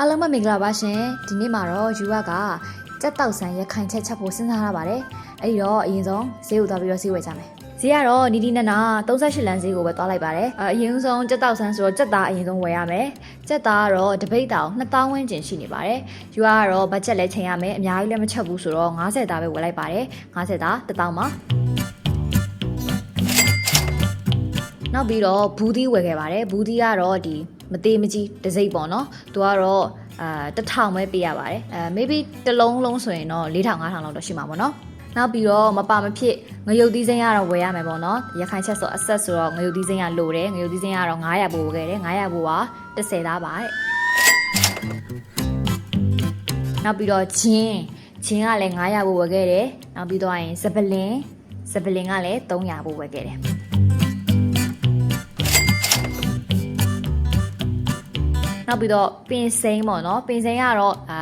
အားလုံးပဲမင်္ဂလာပါရှင်ဒီနေ့မှာတော့ယူရကကြက်တောက်ဆန်ရခိုင်ချက်ချက်ဖို့စဉ်းစားရပါတယ်အဲ့ဒီတော့အရင်ဆုံးဈေးကိုသွားပြီးတော့ဈေးဝယ်ကြမယ်ဈေးကတော့နီဒီနနာ38လမ်းဈေးကိုပဲသွားလိုက်ပါတယ်အအရင်ဆုံးကြက်တောက်ဆန်ဆိုတော့ကြက်သားအရင်ဆုံးဝယ်ရမယ်ကြက်သားကတော့တပိတ်တောင်2000ဝန်းကျင်ရှိနေပါတယ်ယူရကတော့ဘတ်ဂျက်လည်းချိန်ရမယ်အများကြီးလည်းမချက်ဘူးဆိုတော့90သားပဲဝယ်လိုက်ပါတယ်90သား1000ပါ နောက်ပြီးတော့ဘူးသီးဝယ်ခဲ့ပါတယ်ဘူးသီးကတော့ဒီမသေးမကြီးတစ်စိမ့်ပေါ့နော်သူကတော့အာတစ်ထောင်ပဲပေးရပါတယ်အဲ maybe တစ်လုံးလုံးဆိုရင်တော့4000 5000လောက်တော့ရှိမှာပေါ့နော်နောက်ပြီးတော့မပါမဖြစ်ငရုတ်သီးစိမ်းကတော့ဝယ်ရမယ်ပေါ့နော်ရခိုင်ချက်ဆိုအဆက်ဆိုတော့ငရုတ်သီးစိမ်းကလိုတယ်ငရုတ်သီးစိမ်းကတော့900ပို့ခဲ့တယ်900ပို့ပါ30သားပါတဲ့နောက်ပြီးတော့ဂျင်းဂျင်းကလည်း900ပို့ဝယ်ခဲ့တယ်နောက်ပြီးတော့ရင်စပလင်စပလင်ကလည်း300ပို့ဝယ်ခဲ့တယ် နောက်ပြီးတော့ပင်စိမ်းပေါ့နော်ပင်စိမ်းကတော့အာ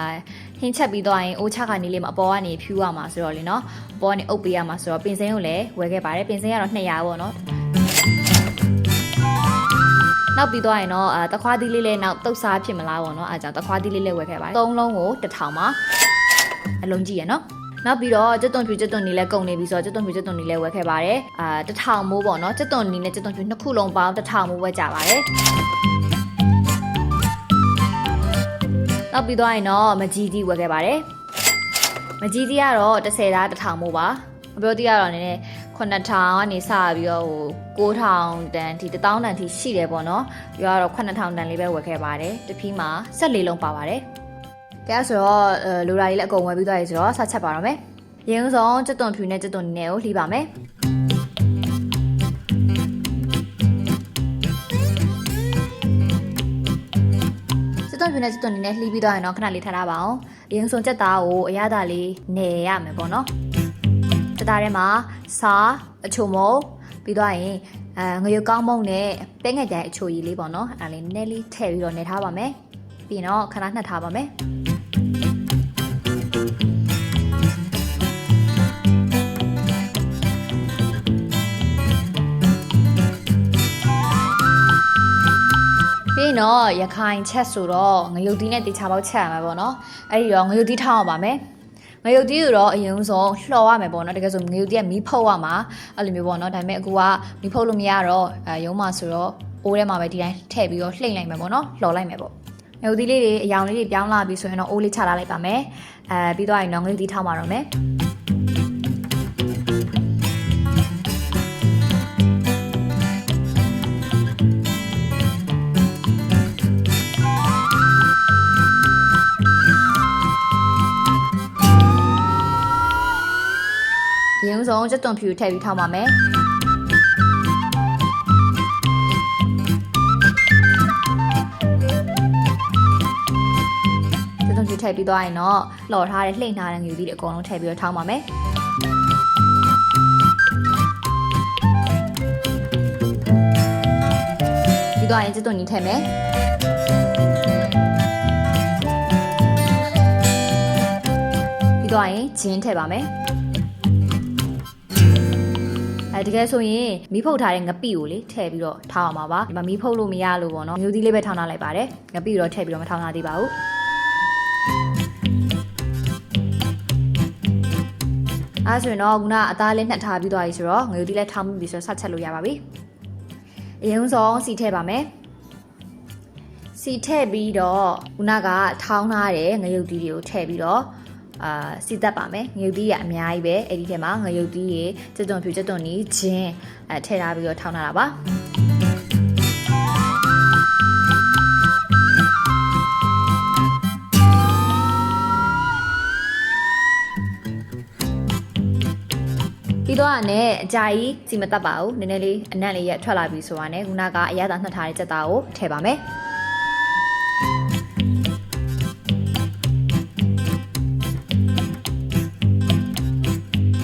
ဟင်းချက်ပြီးတော့ရင်အိုးချကနေလေးမှာအပေါ်ကနေဖြူရမှာဆိုတော့လေနော်အပေါ်ကနေအုပ်ပေးရမှာဆိုတော့ပင်စိမ်းကိုလည်းဝယ်ခဲ့ပါတယ်ပင်စိမ်းကတော့200ပေါ့နော်နောက်ပြီးတော့ရင်တော့အာတခွားသီးလေးလည်းနောက်တုတ်စားဖြစ်မလားပေါ့နော်အဲကြောင့်တခွားသီးလေးလည်းဝယ်ခဲ့ပါတယ်သုံးလုံးကို1000ပါအလုံးကြီးရနော်နောက်ပြီးတော့ကျွတ်သွန်ဖြူကျွတ်သွန်နီလည်းကုန်နေပြီဆိုတော့ကျွတ်သွန်ဖြူကျွတ်သွန်နီလည်းဝယ်ခဲ့ပါတယ်အာ1000မိုးပေါ့နော်ကျွတ်သွန်နီနဲ့ကျွတ်သွန်ဖြူနှစ်ခုလုံးပေါင်း1000မိုးဝယ်ကြပါတယ် နောက်ပြီးသွားရင်တော့မကြီးကြီးဝယ်ခဲ့ပါတယ်မကြီးကြီးကတော့30သား1000မို့ပါမပြောသေးရတော့နည်းနည်း9000ကနေစပြီးတော့ဟို9000တန်ဒီ1000တန်ထိရှိတယ်ပေါ့နော်ပြီးတော့9000တန်လေးပဲဝယ်ခဲ့ပါတယ်တပီးမှာ14လုံးပါပါတယ်ကဲဆိုတော့လိုရာလေးလည်းအကုန်ဝယ်ပြီးသွားပြီဆိုတော့ဆက်ချက်ပါတော့မယ်ရင်းဆုံးကျွတ်သွန်ဖြူနဲ့ကျွတ်သွန်နီနဲ့ကိုလှီးပါမယ် ဖြူနဲ့စစ်သွန်နီနဲ့လှီးပြီးသွားရင်တော့ခဏလေးထားထားပါအောင်အရင်ဆုံးချက်သားကိုအရသာလေးနေရမယ်ပေါ့နော်ချက်သားထဲမှာစားအချိုမုံပြီးသွားရင်အဲငရုတ်ကောင်းမုံနဲ့ပဲငယ်ကြိုင်အချိုကြီးလေးပေါ့နော်အဲဒါလေးနည်းနည်းလေးထည့်ပြီးတော့နေထားပါမယ်ပြီးရင်တော့ခဏနှက်ထားပါမယ် တော့ရခိုင်ချက်ဆိုတော့ငရုတ်သီးနဲ့တေချာပေါက်ချက်ရမှာပေါ့နော်အဲ့ဒီတော့ငရုတ်သီးထောင်းအောင်ပါမယ်ငရုတ်သီးဆိုတော့အရင်ဆုံးလှော်ရမယ်ပေါ့နော်တကယ်ဆိုငရုတ်သီးကမီးဖုတ်ရမှာအဲ့လိုမျိုးပေါ့နော်ဒါပေမဲ့အခုကမီးဖုတ်လို့မရတော့အဲရုံးမှာဆိုတော့အိုးထဲမှာပဲဒီတိုင်းထည့်ပြီးတော့လှိမ့်လိုက်မယ်ပေါ့နော်လှော်လိုက်မယ်ပေါ့ငရုတ်သီးလေးတွေအယောင်လေးတွေပြောင်းလာပြီဆိုရင်တော့အိုးလေးချလာလိုက်ပါမယ်အဲပြီးတော့ရင်တော့ငရုတ်သီးထောင်းပါတော့မယ် ရင်းဆုံးချက်သွန်ဖြူထည့်ပြီးထောင်းပါမယ်ချက်သွန်ဖြူထည့်ပြီးသွားရင်တော့လှော်ထားတဲ့လှိမ့်ထားတဲ့ငွေသီးတွေအကုန်လုံးထည့်ပြီးတော့ထောင်းပါမယ်ပြီးသွားရင်ချက်သွန်နီထည့်မယ်ပြီးသွားရင်ဂျင်းထည့်ပါမယ် အဲတကယ်ဆိုရင်မီးဖုတ်ထားတဲ့ငပိကိုလေထည့်ပြီးတော့ထားအောင်ပါပါဒီမှာမီးဖုတ်လို့မရလို့ပေါ့နော်မျိုးသီးလေးပဲထောင်းထားလိုက်ပါတယ်ငပိကိုတော့ထည့်ပြီးတော့မထောင်းထားသေးပါဘူးအဲဆိုရင်တော့ခုနအသားလေးနှက်ထားပြီးသွားပြီဆိုတော့ငရုတ်သီးလည်းထောင်းပြီးဆိုတော့ဆက်ချက်လို့ရပါပြီအရင်ဆုံးစီထည့်ပါမယ်စီထည့်ပြီးတော့ခုနကထောင်းထားတဲ့ငရုတ်သီးတွေကိုထည့်ပြီးတော့ အာစီတက်ပါမယ်ငရုတ်သီးရအများကြီးပဲအဲ့ဒီထဲမှာငရုတ်သီးရေစက်သွန်ဖြူစက်သွန်နီးချင်းအဲထည့်ထားပြီးတော့ထောင်းထားတာပါပြီးတော့နဲ့အကြာကြီးစီမတက်ပါဘူးနည်းနည်းလေးအနက်လေးရထွက်လာပြီဆိုတာနဲ့ခုနကအရသာနှက်ထားတဲ့စက်သားကိုထည့်ပါမယ်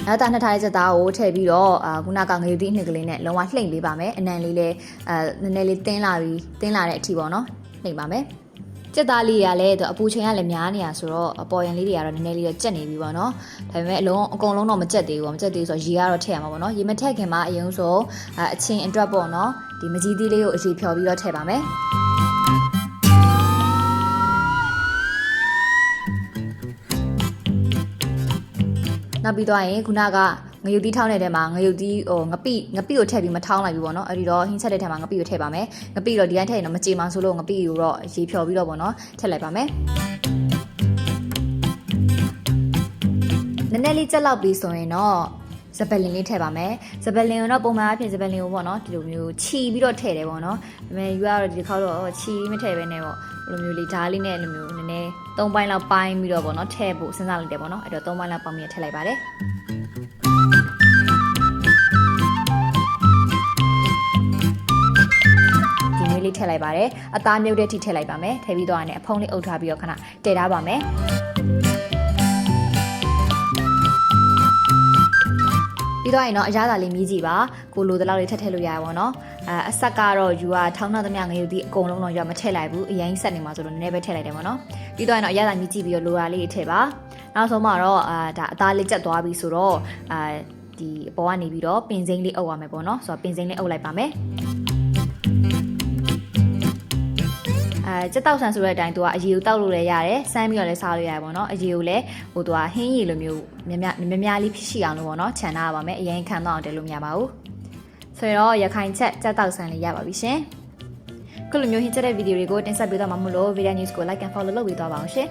အဲတာနှစ်ထားတဲ့စက်သားကိုထည့်ပြီးတော့အာခုနကငရုတ်သီးနှစ်ကလေးနဲ့လုံးဝလှိမ့်ပေးပါမယ်အနံလေးလည်းအဲနည်းနည်းလေးတင်းလာပြီးတင်းလာတဲ့အထိပေါ့နော်လှိမ့်ပါမယ်စက်သားလေးတွေကလည်းသူအပူချိန်ကလည်းများနေတာဆိုတော့အပေါ်ရန်လေးတွေကတော့နည်းနည်းလေးတော့ကြက်နေပြီပေါ့နော်ဒါပေမဲ့အလုံးအကုန်လုံးတော့မကြက်သေးဘူးပေါ့မကြက်သေးဘူးဆိုတော့ရေကတော့ထည့်ရမှာပေါ့နော်ရေမထည့်ခင်မှာအရင်ဆိုအချင်းအတွက်ပေါ့နော်ဒီမကြီးသီးလေးကိုအစီဖြော်ပြီးတော့ထည့်ပါမယ် နောက်ပြီးတော့ရင်ခုနကငရုတ်သီးထောင်းတဲ့ထဲမှာငရုတ်သီးဟိုငပိငပိကိုထည့်ပြီးမထောင်းလိုက်ဘူးပေါ့နော်အဲ့ဒီတော့ဟင်းချက်တဲ့ထဲမှာငပိကိုထည့်ပါမယ်ငပိတော့ဒီတိုင်းထည့်ရင်တော့မကြေမှဆိုလို့ငပိကိုတော့ရေဖြော်ပြီးတော့ပေါ့နော်ထည့်လိုက်ပါမယ်နည်းနည်းလေးကြက်လောက်ပြီးဆိုရင်တော့ ဇပလင်လေးထည့်ပါမယ်ဇပလင်ကိုတော့ပုံမှန်အဖြစ်ဇပလင်ကိုပေါ့နော်ဒီလိုမျိုးခြီပြီးတော့ထည့်တယ်ပေါ့နော်ဒါပေမဲ့ယူကတော့ဒီတစ်ခေါက်တော့ခြီမထည့်ဘဲနဲ့ပေါ့ဒီလိုမျိုးလေးဓာတ်လေးနဲ့လိုမျိုးနည်းနည်း၃ပိုင်းလောက်ပိုင်းပြီးတော့ပေါ့နော်ထည့်ဖို့စဉ်းစားလိုက်တယ်ပေါ့နော်အဲ့တော့၃ပိုင်းလောက်ပေါင်းပြီးထည့်လိုက်ပါတယ်ဒီမျိုးလေးထည့်လိုက်ပါတယ်အသားမြုပ်တဲ့ထိထည့်လိုက်ပါမယ်ထည့်ပြီးတော့ရတယ်အဖုံးလေးအုပ်ထားပြီးတော့ခဏတည်ထားပါမယ် ပြီးတော့ရင်တော့အရသာလေးမြည်ကြည့်ပါကိုလိုတလောက်လေးထည့်ထည့်လို့ရပါဘောနော်အဲအဆက်ကတော့ယူကထောင်းနှောက်သမျှငရုတ်ဒီအကုန်လုံးတော့ယူမထည့်လိုက်ဘူးအရင်ဆက်နေမှာဆိုတော့နည်းနည်းပဲထည့်လိုက်တယ်ပေါ့နော်ပြီးတော့ရင်တော့အရသာမြည်ကြည့်ပြီးတော့လိုရာလေးထည့်ပါနောက်ဆုံးမှာတော့အာဒါအသားလေးကျက်သွားပြီဆိုတော့အာဒီအပေါ်ကနေပြီးတော့ပင်စိမ့်လေးအုပ်ရမယ်ပေါ့နော်ဆိုတော့ပင်စိမ့်လေးအုပ်လိုက်ပါမယ် အဲစက်တောက်ဆန်ဆိုတဲ့အတိုင်းသူကအရေကိုတောက်လို့လည်းရတယ်စမ်းပြီးတော့လည်းစားလို့ရတယ်ပေါ့နော်အရေကိုလည်းဟိုသူကဟင်းရည်လိုမျိုးမြမြမြမြလေးဖြစ်ရှိအောင်လို့ပေါ့နော်ခြံထားရပါမယ်အရင်ခံတော့အောင်တယ်လို့မရပါဘူးဆိုတော့ရခိုင်ချက်စက်တောက်ဆန်လေးရပါပြီရှင်ခုလိုမျိုးဟင်းချက်တဲ့ဗီဒီယိုတွေကိုတင်ဆက်ပေးတော့မှာမို့လို့ Video News ကို like and follow လုပ်ပေးသွားပါအောင်ရှင်